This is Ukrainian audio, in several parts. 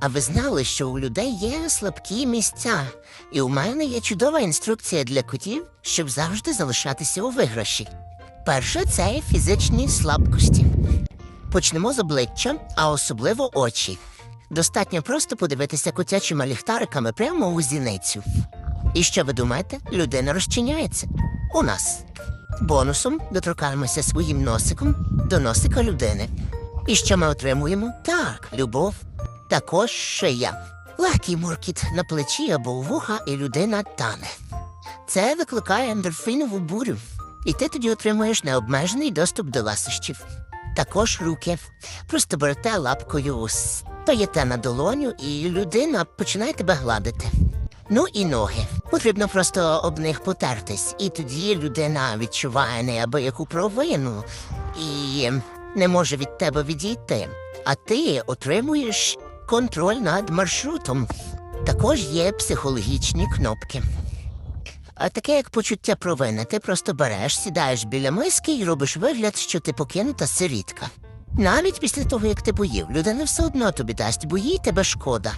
А ви знали, що у людей є слабкі місця, і у мене є чудова інструкція для котів, щоб завжди залишатися у виграші. Перше це фізичні слабкості. Почнемо з обличчя, а особливо очі. Достатньо просто подивитися котячими ліхтариками прямо у зіницю. І що ви думаєте? Людина розчиняється. У нас. Бонусом доторкаємося своїм носиком до носика людини. І що ми отримуємо? Так, любов. Також шия. Легкий муркіт на плечі або вуха, і людина тане. Це викликає ендорфінову бурю, і ти тоді отримуєш необмежений доступ до ласощів. Також руки. Просто берете лапкою, стоїте на долоню, і людина починає тебе гладити. Ну і ноги. Потрібно просто об них потертись, і тоді людина відчуває неабияку провину і не може від тебе відійти. А ти отримуєш контроль над маршрутом. Також є психологічні кнопки. А таке як почуття провини, ти просто береш, сідаєш біля миски і робиш вигляд, що ти покинута сирітка. Навіть після того, як ти поїв, людина все одно тобі дасть, бо їй тебе шкода.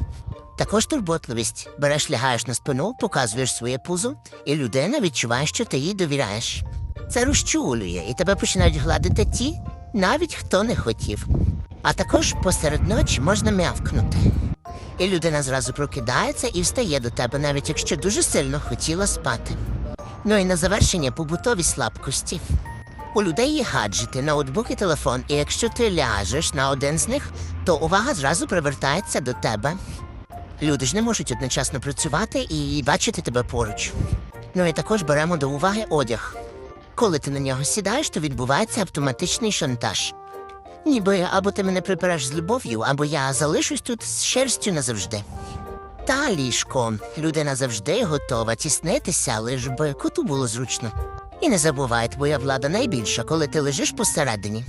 Також турботливість. Береш, лягаєш на спину, показуєш своє пузо, і людина відчуває, що ти їй довіряєш. Це розчулює, і тебе починають гладити ті, навіть хто не хотів. А також посеред ночі можна м'явкнути. І людина зразу прокидається і встає до тебе, навіть якщо дуже сильно хотіла спати. Ну і на завершення побутові слабкості. У людей є гаджети, ноутбук і телефон, і якщо ти ляжеш на один з них, то увага зразу привертається до тебе. Люди ж не можуть одночасно працювати і бачити тебе поруч. Ну і також беремо до уваги одяг. Коли ти на нього сідаєш, то відбувається автоматичний шантаж. Ніби або ти мене прибереш з любов'ю, або я залишусь тут з шерстю назавжди. Та ліжко. Людина завжди готова тіснитися, лиш би коту було зручно. І не забувай, твоя влада найбільша, коли ти лежиш посередині.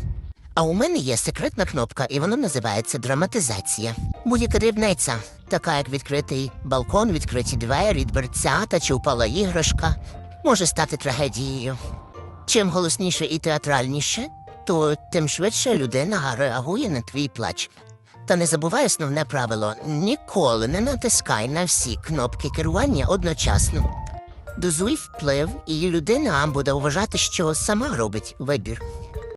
А у мене є секретна кнопка, і вона називається драматизація. Будь-яка дрібниця, така як відкритий балкон, відкриті двері, дверцята чи упала іграшка, може стати трагедією. Чим голосніше і театральніше, то тим швидше людина реагує на твій плач. Та не забувай основне правило: ніколи не натискай на всі кнопки керування одночасно. Дозуй вплив, і людина буде вважати, що сама робить вибір.